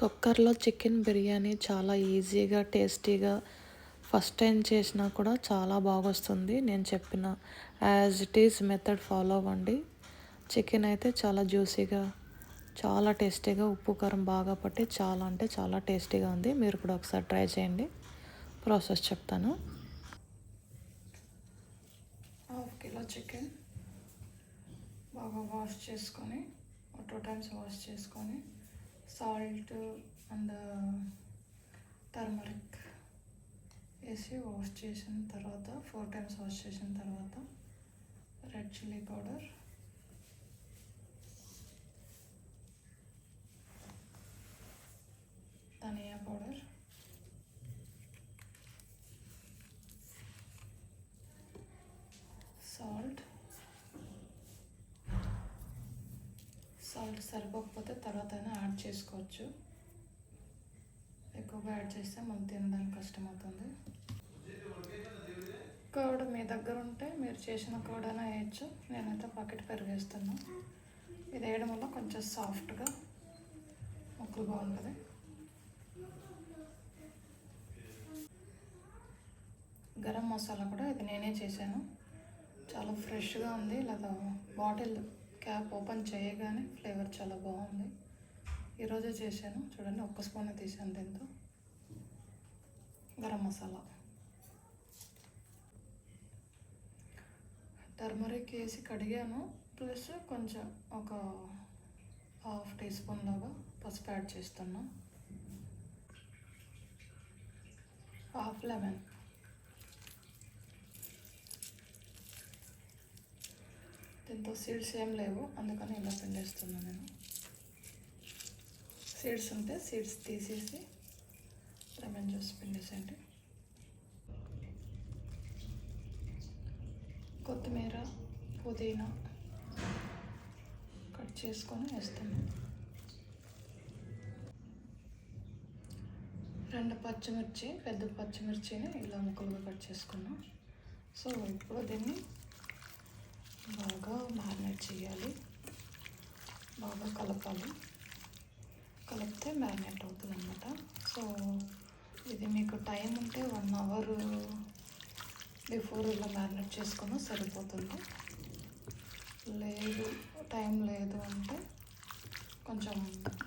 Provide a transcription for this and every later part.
కుక్కర్లో చికెన్ బిర్యానీ చాలా ఈజీగా టేస్టీగా ఫస్ట్ టైం చేసినా కూడా చాలా బాగొస్తుంది. నేను చెప్పిన as it is method follow అవ్వండి. చికెన్ అయితే చాలా జ్యూసీగా చాలా టేస్టీగా ఉప్పు కారం బాగా పట్టి చాలా అంటే చాలా టేస్టీగా ఉంది. మీరు కూడా ఒకసారి ట్రై చేయండి. ప్రాసెస్ చెప్తాను. హాఫ్ కిలో చికెన్ బాగా వాష్ చేసుకొని టూ టైమ్స్ వాష్ చేసుకొని సాల్ట్ అండ్ టర్మరిక్ వేసి వాష్ చేసిన తర్వాత ఫోర్ టైమ్స్ వాష్ చేసిన తర్వాత రెడ్ చిల్లీ పౌడర్. ధనియా పౌడర్ సాల్ట్ సాల్ట్ సరిపోకపోతే తర్వాత అయినా యాడ్ చేసుకోవచ్చు. ఎక్కువగా యాడ్ చేస్తే మనం తినడానికి కష్టమవుతుంది. కర్డ్ మీ దగ్గర ఉంటే మీరు చేసిన కర్డ్ అయినా వేయచ్చు. నేనైతే పాకెట్ పెరిగేస్తున్నా. ఇది వేయడం వల్ల కొంచెం సాఫ్ట్గా ముక్కలు బాగుంటుంది. గరం మసాలా కూడా ఇది నేనే చేశాను. చాలా ఫ్రెష్గా ఉంది. లేదా బాటిల్ క్యాప్ ఓపెన్ చేయగానే ఫ్లేవర్ చాలా బాగుంది. ఈరోజే చేశాను. చూడండి ఒక్క స్పూన్ తీసాను దీంతో. గరం మసాలా. టర్మరిక్ వేసి కడిగాను. ప్లస్ కొంచెం ఒక హాఫ్ టీ స్పూన్ లాగా పసుపు యాడ్ చేస్తున్నా. Half lemon. దీంతో సీడ్స్ ఏం లేవు. అందుకని ఇలా పిండేస్తున్నాను నేను. సీడ్స్ ఉంటే సీడ్స్ తీసేసి లెమన్ జ్యూస్ పిండేసండి కొత్తిమీర పుదీనా కట్ చేసుకొని వేస్తాము రెండు పచ్చిమిర్చి పెద్ద పచ్చిమిర్చిని ఇలా ముక్కలుగా కట్ చేసుకున్నాం. సో ఇప్పుడు దీన్ని బాగా మ్యారినేట్ చేయాలి. బాగా కలపాలి. కలిపితే మ్యారినేట్ అవుతుంది అనమాట సో ఇది మీకు టైం ఉంటే వన్ అవర్ బిఫోర్ ఇలా మ్యారినేట్ చేసుకున్నా సరిపోతుంది. లేదు టైం లేదు అంటే కొంచెం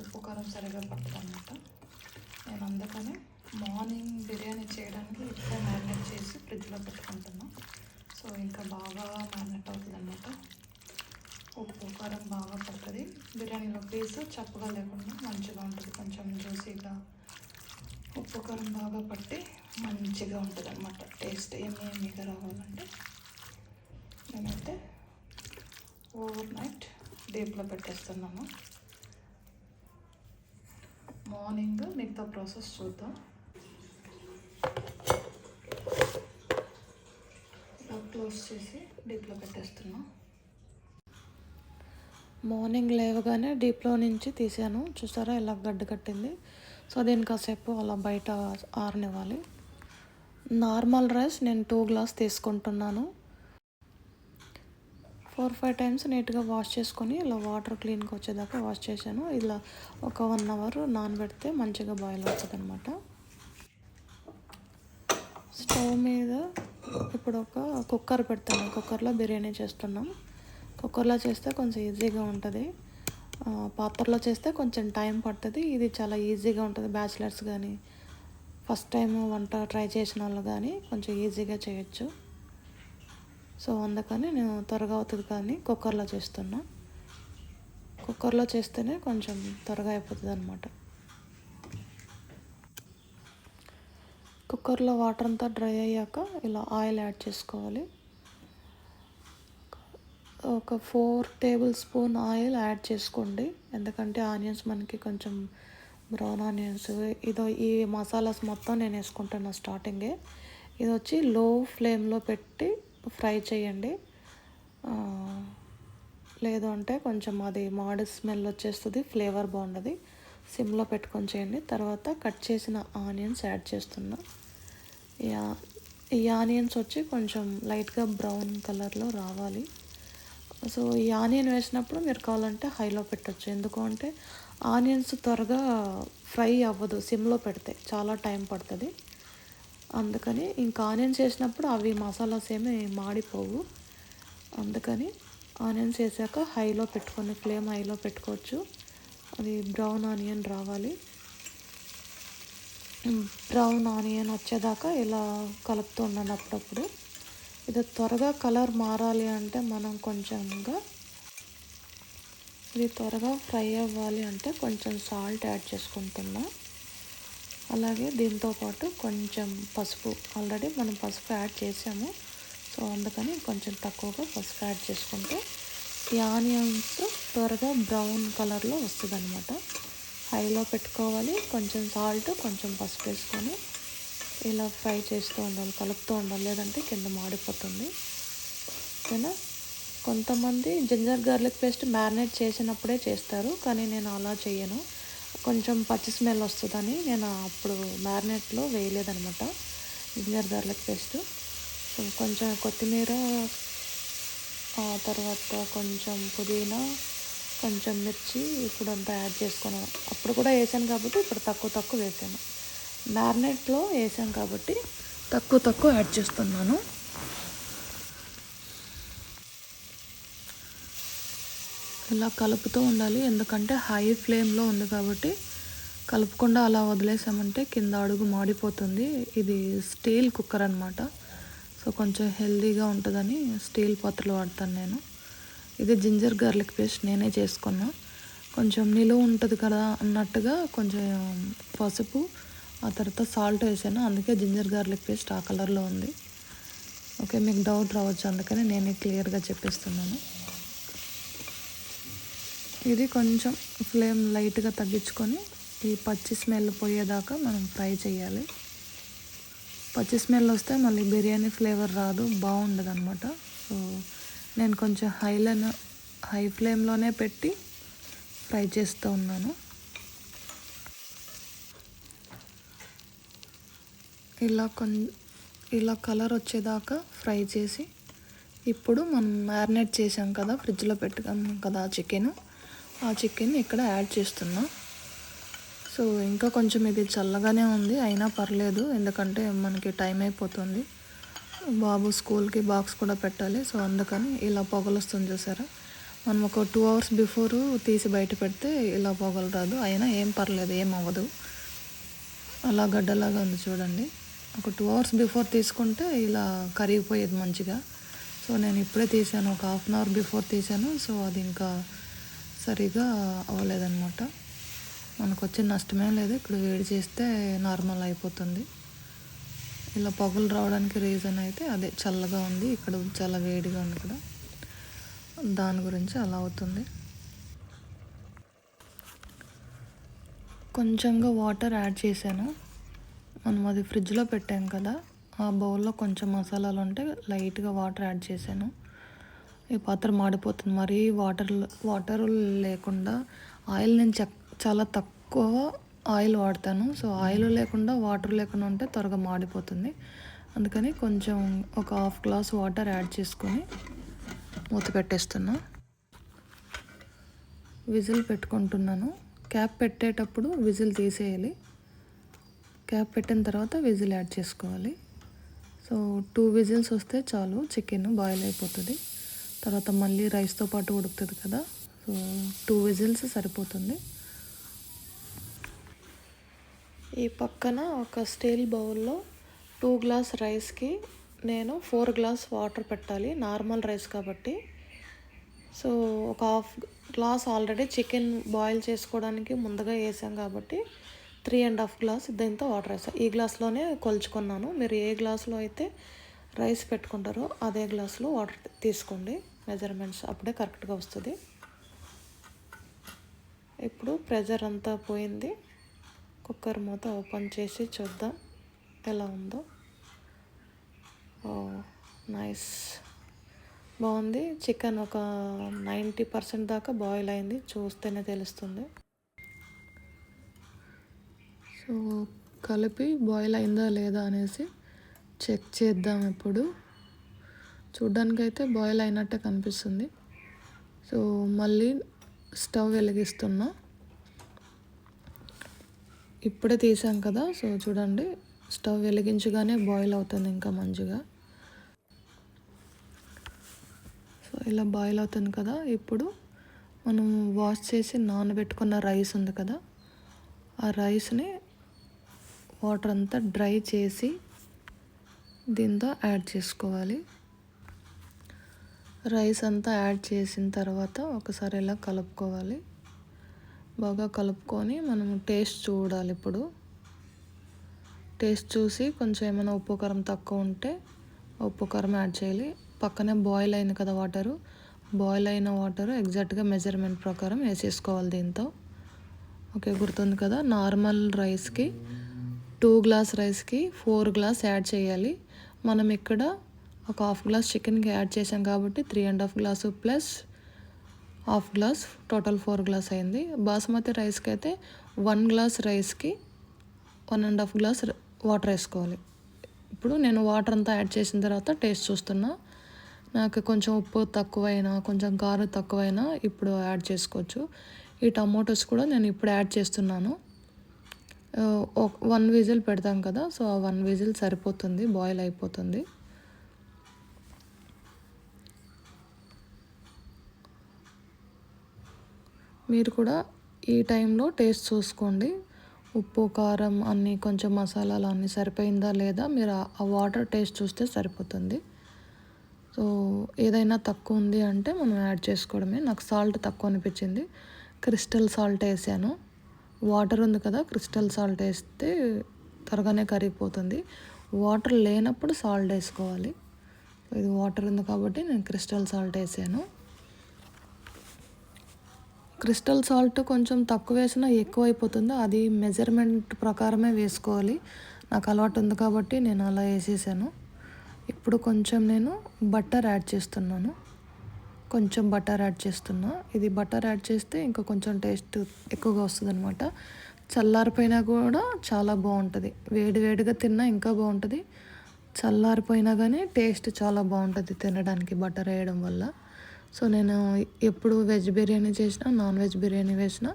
ఉప్పు కారం సరిగా పట్టదు అనమాట నేను అందుకనే మార్నింగ్ బిర్యానీ చేయడానికి ఇప్పుడే మ్యారినేట్ చేసి ఫ్రిడ్జ్లో పెట్టుకుంటున్నాను సో ఇంకా బాగా మ్యారినేట్ అవుతుంది అనమాట ఉప్పు కారం బాగా పడుతుంది. బిర్యానీలో పీస్ చప్పగా లేకుండా మంచిగా ఉంటుంది. కొంచెం జ్యూసీగా ఉప్పు కారం బాగా పట్టి మంచిగా ఉంటుంది అనమాట టేస్ట్ ఏమి ఏమిగా రావాలంటే నేనైతే ఓవర్ నైట్ డీప్లో పెట్టేస్తున్నాను. మార్నింగ్ మిగతా ప్రాసెస్ చూద్దాం. క్లోజ్ చేసి డీప్లో పెట్టేస్తున్నాం. మార్నింగ్ లేవగానే డీప్లో నుంచి తీసాను. చూసారా ఇలా గడ్డ కట్టింది. సో దీన్ని కాసేపు అలా బయట ఆరనివ్వాలి. నార్మల్ రైస్ నేను టూ గ్లాస్ తీసుకుంటున్నాను. ఫోర్ ఫైవ్ టైమ్స్ నీట్గా వాష్ చేసుకొని ఇలా వాటర్ క్లీన్గా వచ్చేదాకా వాష్ చేశాను. ఇలా ఒక వన్ అవర్ నానబెడితే మంచిగా బాయిల్ అవుతుంది అనమాట స్టవ్ మీద ఇప్పుడు ఒక కుక్కర్ పెడతాను. కుక్కర్లో బిర్యానీ చేస్తున్నాం. కుక్కర్లో చేస్తే కొంచెం ఈజీగా ఉంటుంది. పాత్రలో చేస్తే కొంచెం టైం పడుతుంది. ఇది చాలా ఈజీగా ఉంటుంది. బ్యాచిలర్స్ కానీ ఫస్ట్ టైం వంట ట్రై చేసిన వాళ్ళు కానీ కొంచెం ఈజీగా చేయొచ్చు. సో అందుకని నేను త్వరగా అవుతుంది కానీ కుక్కర్లో చేస్తున్నా. కుక్కర్లో చేస్తేనే కొంచెం త్వరగా అయిపోతుంది అనమాట కుక్కర్లో వాటర్ అంతా డ్రై అయ్యాక ఇలా ఆయిల్ యాడ్ చేసుకోవాలి. ఒక four table spoon oil add చేసుకోండి. ఎందుకంటే ఆనియన్స్ మనకి కొంచెం బ్రౌన్ ఆనియన్స్ ఇదో ఈ మసాలాస్ మొత్తం నేను వేసుకుంటాను స్టార్టింగే ఇది వచ్చి లో ఫ్లేమ్లో పెట్టి ఫ్రై చేయండి. లేదు అంటే కొంచెం అది మాడి స్మెల్ వచ్చేస్తుంది ఫ్లేవర్ బాగుంటుంది సిమ్లో పెట్టుకొని చేయండి. తర్వాత కట్ చేసిన ఆనియన్స్ యాడ్ చేస్తున్నా. ఈ ఆనియన్స్ వచ్చి కొంచెం లైట్గా బ్రౌన్ కలర్లో రావాలి. సో ఈ ఆనియన్ వేసినప్పుడు మీరు కావాలంటే హైలో పెట్టచ్చు. ఎందుకు అంటే ఆనియన్స్ త్వరగా ఫ్రై అవ్వదు సిమ్లో పెడితే చాలా టైం పడుతుంది. అందుకని ఇంకా ఆనియన్స్ వేసినప్పుడు అవి మసాలాస్ ఏమి మాడిపోవు. అందుకని ఆనియన్స్ వేసాక హైలో పెట్టుకొని ఫ్లేమ్ హైలో పెట్టుకోవచ్చు. అది బ్రౌన్ ఆనియన్ రావాలి. బ్రౌన్ ఆనియన్ వచ్చేదాకా ఇలా కలుపుతూ ఉండండి అప్పుడప్పుడు. ఇది త్వరగా కలర్ మారాలి అంటే మనం కొంచెంగా ఇది త్వరగా ఫ్రై అవ్వాలి అంటే కొంచెం సాల్ట్ యాడ్ చేసుకుంటున్నా. అలాగే దీంతో పాటు కొంచెం పసుపు. ఆల్రెడీ మనం పసుపు యాడ్ చేసాము. సో అందుకని కొంచెం తక్కువగా పసుపు యాడ్ చేసుకుంటే ఈ ఆనియన్స్ త్వరగా బ్రౌన్ కలర్లో వస్తుంది అనమాట హైలో పెట్టుకోవాలి. కొంచెం సాల్ట్ కొంచెం పసుపు వేసుకొని ఇలా ఫ్రై చేస్తూ ఉండాలి కలుపుతూ ఉండాలి లేదంటే కింద మాడిపోతుంది. ఓకేనా? కొంతమంది జింజర్ గార్లిక్ పేస్ట్ మ్యారినేట్ చేసినప్పుడే చేస్తారు కానీ నేను అలా చేయను. కొంచెం పచ్చి స్మెల్ వస్తుందని నేను అప్పుడు మ్యారినేట్లో వేయలేదనమాట జింజర్ గార్లిక్ పేస్ట్. సో కొంచెం కొత్తిమీర ఆ తర్వాత కొంచెం పుదీనా కొంచెం మిర్చి ఇప్పుడు అంతా యాడ్ చేసుకున్నాను. అప్పుడు కూడా వేసాను కాబట్టి ఇప్పుడు తక్కువ తక్కువ వేసాను. మ్యారినేట్లో వేసాం కాబట్టి తక్కువ తక్కువ యాడ్ చేస్తున్నాను. ఇలా కలుపుతూ ఉండాలి. ఎందుకంటే హై ఫ్లేమ్లో ఉంది కాబట్టి కలుపుకుండా అలా వదిలేసామంటే కింద అడుగు మాడిపోతుంది. ఇది స్టీల్ కుక్కర్ అనమాట సో కొంచెం హెల్దీగా ఉంటుందని స్టీల్ పాత్రలు వాడతాను నేను. ఇది జింజర్ గార్లిక్ పేస్ట్ నేనే చేసుకున్నా. కొంచెం నిలువ ఉంటుంది కదా అన్నట్టుగా కొంచెం పసుపు ఆ తర్వాత సాల్ట్ వేసాను. అందుకే జింజర్ గార్లిక్ పేస్ట్ ఆ కలర్లో ఉంది. ఓకే మీకు డౌట్ రావచ్చు. అందుకని నేనే క్లియర్గా చెప్పేస్తున్నాను. ఇది కొంచెం ఫ్లేమ్ లైట్గా తగ్గించుకొని ఈ పచ్చి స్మెల్ పోయేదాకా మనం ఫ్రై చేయాలి. పచ్చి స్మెల్ వస్తే మళ్ళీ బిర్యానీ ఫ్లేవర్ రాదు బాగుండదు అనమాట సో నేను కొంచెం హైలను హై ఫ్లేమ్లోనే పెట్టి ఫ్రై చేస్తూ ఉన్నాను. ఇలా కొం ఇలా కలర్ వచ్చేదాకా ఫ్రై చేసి ఇప్పుడు మనం మ్యారినేట్ చేసాం కదా ఫ్రిడ్జ్లో పెట్టుకున్నాం కదా ఆ చికెన్. ఆ చికెన్ ఇక్కడ యాడ్ చేస్తున్నాం. సో ఇంకా కొంచెం ఇది చల్లగానే ఉంది అయినా పర్లేదు ఎందుకంటే మనకి టైం అయిపోతుంది. బాబు స్కూల్కి బాక్స్ కూడా పెట్టాలి సో అందుకని ఇలా పొగలు వస్తుంది చూసారా. మనం ఒక టూ అవర్స్ బిఫోర్ తీసి బయట పెడితే ఇలా పొగలు రాదు అయినా ఏం పర్లేదు ఏం అవ్వదు. అలా గడ్డలాగా ఉంది చూడండి. ఒక టూ అవర్స్ బిఫోర్ తీసుకుంటే ఇలా కరిగిపోయేది మంచిగా. సో నేను ఇప్పుడే తీసాను ఒక హాఫ్ అన్ అవర్ బిఫోర్ తీసాను. సో అది ఇంకా సరిగా అవ్వలేదన్నమాట. మనకు వచ్చిన నష్టమేం లేదు. ఇక్కడ వేడి చేస్తే నార్మల్ అయిపోతుంది. ఇలా పొగలు రావడానికి రీజన్ అయితే అదే చల్లగా ఉంది. ఇక్కడ చాలా వేడిగా ఉంది కదా. దాని గురించి అలా అవుతుంది. కొంచెంగా వాటర్ యాడ్ చేశాను. మనం అది ఫ్రిడ్జ్లో పెట్టాం కదా ఆ బౌల్లో కొంచెం మసాలాలు ఉంటే లైట్గా వాటర్ యాడ్ చేశాను. ఈ పాత్ర మాడిపోతుంది. మరీ వాటర్ వాటర్ లేకుండా ఆయిల్ నేను చాలా తక్కువ ఆయిల్ వాడతాను. సో ఆయిల్ లేకుండా వాటర్ లేకుండా ఉంటే త్వరగా మాడిపోతుంది. అందుకని కొంచెం ఒక హాఫ్ గ్లాస్ వాటర్ యాడ్ చేసుకొని మూత పెట్టేస్తున్నా. విజిల్ పెట్టుకుంటున్నాను. క్యాప్ పెట్టేటప్పుడు విజిల్ తీసేయాలి. క్యాప్ పెట్టిన తర్వాత విజిల్ యాడ్ చేసుకోవాలి. సో టూ విజిల్స్ వస్తే చాలు చికెన్ బాయిల్ అయిపోతుంది. తర్వాత మళ్ళీ రైస్తో పాటు ఉడుకుతుంది కదా. సో టూ విజిల్స్ సరిపోతుంది. ఈ పక్కన ఒక స్టీల్ బౌల్లో టూ గ్లాస్ రైస్కి నేను ఫోర్ గ్లాస్ వాటర్ పెట్టాలి. నార్మల్ రైస్ కాబట్టి. సో ఒక half glass already chicken boil చేసుకోవడానికి ముందుగా వేసాం కాబట్టి త్రీ అండ్ హాఫ్ గ్లాస్ దీంతో వాటర్ వేసాం. ఈ గ్లాస్లోనే కొలుచుకున్నాను. మీరు ఏ గ్లాస్లో అయితే రైస్ పెట్టుకుంటారో అదే గ్లాస్లో వాటర్ తీసుకోండి. మెజర్మెంట్స్ అప్పుడే కరెక్ట్గా వస్తుంది. ఇప్పుడు ప్రెజర్ అంతా పోయింది. కుక్కర్ మూత ఓపెన్ చేసి చూద్దాం ఎలా ఉందో. Oh nice. బాగుంది. చికెన్ ఒక నైంటీ పర్సెంట్ దాకా బాయిల్ అయింది. చూస్తేనే తెలుస్తుంది. కలిపి బాయిల్ అయిందా లేదా అనేసి చెక్ చేద్దాం ఇప్పుడు. చూడ్డానికైతే బాయిల్ అయినట్టే కనిపిస్తుంది. సో మళ్ళీ స్టవ్ వెలిగిస్తున్నా. ఇప్పుడే తీసాం కదా సో చూడండి. స్టవ్ వెలిగించగానే బాయిల్ అవుతుంది ఇంకా మంచిగా. సో ఇలా బాయిల్ అవుతుంది కదా ఇప్పుడు మనం వాష్ చేసి నానబెట్టుకున్న రైస్ ఉంది కదా ఆ రైస్ని వాటర్ అంతా డ్రై చేసి దీంతో యాడ్ చేసుకోవాలి. రైస్ అంతా యాడ్ చేసిన తర్వాత ఒకసారి ఇలా కలుపుకోవాలి. బాగా కలుపుకొని మనం టేస్ట్ చూడాలి ఇప్పుడు. టేస్ట్ చూసి కొంచెం ఏమైనా ఉప్పు కారం తక్కువ ఉంటే ఉప్పు కారం యాడ్ చేయాలి. పక్కనే బాయిల్ అయింది కదా వాటరు. బాయిల్ అయిన వాటర్ ఎగ్జాక్ట్గా మెజర్మెంట్ ప్రకారం వేసేసుకోవాలి దీంతో. ఓకే గుర్తుంది కదా? నార్మల్ రైస్కి టూ గ్లాస్ రైస్కి ఫోర్ గ్లాస్ యాడ్ చేయాలి. మనం ఇక్కడ ఒక హాఫ్ గ్లాస్ చికెన్కి యాడ్ చేసాం కాబట్టి three and half glass plus half glass total four glass అయింది. బాస్మతి రైస్కి అయితే వన్ గ్లాస్ రైస్కి one and half glass water వేసుకోవాలి. ఇప్పుడు నేను వాటర్ అంతా యాడ్ చేసిన తర్వాత టేస్ట్ చూస్తున్నా. నాకు కొంచెం ఉప్పు తక్కువైనా కొంచెం కారం తక్కువైనా ఇప్పుడు యాడ్ చేసుకోవచ్చు. ఈ టమోటోస్ కూడా నేను ఇప్పుడు యాడ్ చేస్తున్నాను. వన్ విజిల్ పెడతాం కదా సో ఆ వన్ విజిల్ సరిపోతుంది బాయిల్ అయిపోతుంది. మీరు కూడా ఈ టైంలో టేస్ట్ చూసుకోండి. ఉప్పు కారం అన్నీ కొంచెం మసాలాలు అన్నీ సరిపోయిందా లేదా మీరు ఆ వాటర్ టేస్ట్ చూస్తే సరిపోతుంది. సో ఏదైనా తక్కువ ఉంది అంటే మనం యాడ్ చేసుకోవడమే. నాకు సాల్ట్ తక్కువ అనిపించింది. క్రిస్టల్ సాల్ట్ వేసాను. వాటర్ ఉంది కదా క్రిస్టల్ సాల్ట్ వేస్తే త్వరగానే కరిగిపోతుంది. వాటర్ లేనప్పుడు సాల్ట్ వేసుకోవాలి. ఇది వాటర్ ఉంది కాబట్టి నేను క్రిస్టల్ సాల్ట్ వేసాను. క్రిస్టల్ సాల్ట్ కొంచెం తక్కువ వేసినా ఎక్కువ అయిపోతుంది. అది మెజర్మెంట్ ప్రకారమే వేసుకోవాలి. నాకు అలవాటు ఉంది కాబట్టి నేను అలా వేసేసాను. ఇప్పుడు కొంచెం నేను బట్టర్ యాడ్ చేస్తున్నాను. కొంచెం బటర్ యాడ్ చేస్తున్నా. ఇది బటర్ యాడ్ చేస్తే ఇంకా కొంచెం టేస్ట్ ఎక్కువగా వస్తుంది అనమాట చల్లారిపోయినా కూడా చాలా బాగుంటుంది. వేడి వేడిగా తిన్నా ఇంకా బాగుంటుంది. చల్లారిపోయినా కానీ టేస్ట్ చాలా బాగుంటుంది తినడానికి బటర్ వేయడం వల్ల. సో నేను ఎప్పుడు వెజ్ బిర్యానీ చేసినా నాన్ వెజ్ బిర్యానీ వేసినా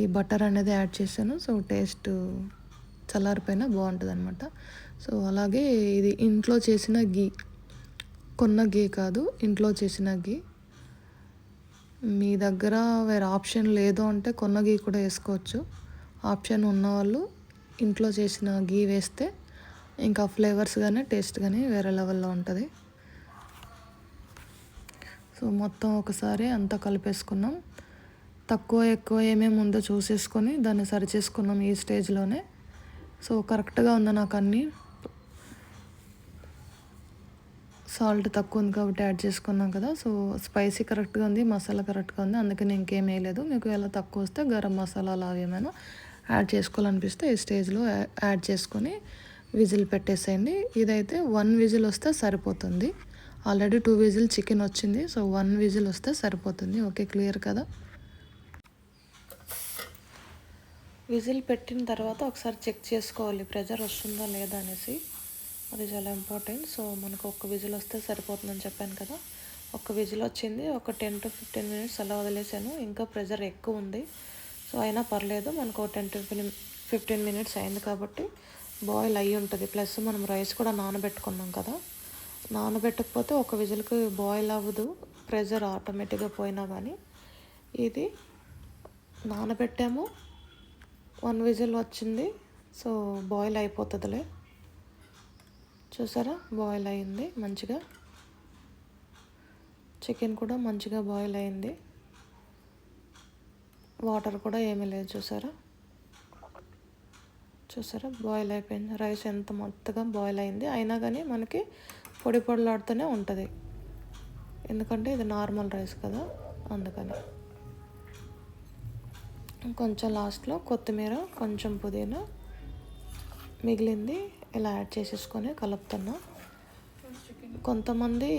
ఈ బటర్ అనేది యాడ్ చేశాను. సో టేస్ట్ చల్లారిపోయినా బాగుంటుంది అనమాట సో అలాగే ఇది ఇంట్లో చేసిన గీ కొన్న గీ కాదు ఇంట్లో చేసిన గీ. మీ దగ్గర వేరే ఆప్షన్ లేదు అంటే కొన్న గీ కూడా వేసుకోవచ్చు. ఆప్షన్ ఉన్నవాళ్ళు ఇంట్లో చేసిన గీ వేస్తే ఇంకా ఫ్లేవర్స్ కానీ టేస్ట్ కానీ వేరే లెవెల్లో ఉంటుంది. సో మొత్తం ఒకసారి అంతా కలిపేసుకున్నాం. తక్కువ ఎక్కువ ఏమేమి ఉందో చూసేసుకొని దాన్ని సరి చేసుకున్నాం ఈ స్టేజ్లోనే. సో కరెక్ట్గా ఉంది నాకు అన్నీ సాల్ట్ తక్కువ ఉంది కాబట్టి యాడ్ చేసుకున్నాం కదా. సో స్పైసీ కరెక్ట్గా ఉంది మసాలా కరెక్ట్గా ఉంది. అందుకని ఇంకేం వేయలేదు. మీకు ఎలా తక్కువ వస్తే గరం మసాలా అలా ఏమైనా యాడ్ చేసుకోవాలనిపిస్తే ఈ స్టేజ్లో యాడ్ చేసుకొని విజిల్ పెట్టేసేయండి. ఇదైతే వన్ విజిల్ వస్తే సరిపోతుంది. ఆల్రెడీ టూ విజిల్ చికెన్ వచ్చింది. సో వన్ విజిల్ వస్తే సరిపోతుంది. ఓకే క్లియర్ కదా? విజిల్ పెట్టిన తర్వాత ఒకసారి చెక్ చేసుకోవాలి. ప్రెజర్ వస్తుందా లేదా అనేసి. అది చాలా ఇంపార్టెంట్. సో మనకు ఒక విజిల్ వస్తే సరిపోతుందని చెప్పాను కదా. ఒక విజిల్ వచ్చింది ఒక టెన్ టు ఫిఫ్టీన్ మినిట్స్ అలా వదిలేసాను. ఇంకా ప్రెజర్ ఎక్కువ ఉంది. సో అయినా పర్లేదు మనకు టెన్ టు ఫిఫ్టీన్ మినిట్స్ అయింది కాబట్టి బాయిల్ అయ్యి ఉంటుంది. ప్లస్ మనం రైస్ కూడా నానబెట్టుకున్నాం కదా. నానబెట్టకపోతే ఒక విజిల్కి బాయిల్ అవ్వదు ప్రెజర్ ఆటోమేటిక్గా పోయినా కానీ ఇది నానబెట్టాము వన్ విజిల్ వచ్చింది సో బాయిల్ అయిపోతుందిలే. చూసారా? బాయిల్ అయింది మంచిగా. చికెన్ కూడా మంచిగా బాయిల్ అయింది. వాటర్ కూడా ఏమీ లేదు చూసారా? చూసారా? బాయిల్ అయిపోయింది. రైస్ ఎంత మొత్తగా బాయిల్ అయింది. అయినా కానీ మనకి పొడి పొడిలాడుతూనే ఉంటుంది. ఎందుకంటే ఇది నార్మల్ రైస్ కదా అందుకని. కొంచెం లాస్ట్లో కొత్తిమీర కొంచెం పుదీనా మిగిలింది. ఇలా యాడ్ చేసేసుకొని కలుపుతున్నా. కొంతమంది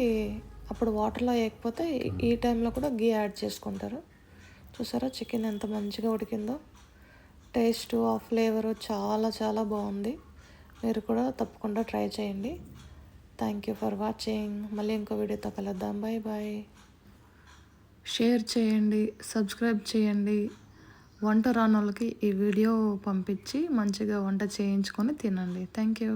అప్పుడు వాటర్లో వేయకపోతే ఈ టైంలో కూడా గీ యాడ్ చేసుకుంటారు. చూసారా చికెన్ ఎంత మంచిగా ఉడికిందో. టేస్ట్ ఆ ఫ్లేవరు చాలా చాలా బాగుంది. మీరు కూడా తప్పకుండా ట్రై చేయండి. థ్యాంక్ యూ ఫర్ వాచింగ్ మళ్ళీ ఇంకో వీడియోతో కలుద్దాం. బాయ్ బాయ్ షేర్ చేయండి సబ్స్క్రైబ్ చేయండి. వంట రానోళ్ళకి ఈ వీడియో పంపించి మంచిగా వంట చేయించుకొని తినండి. Thank you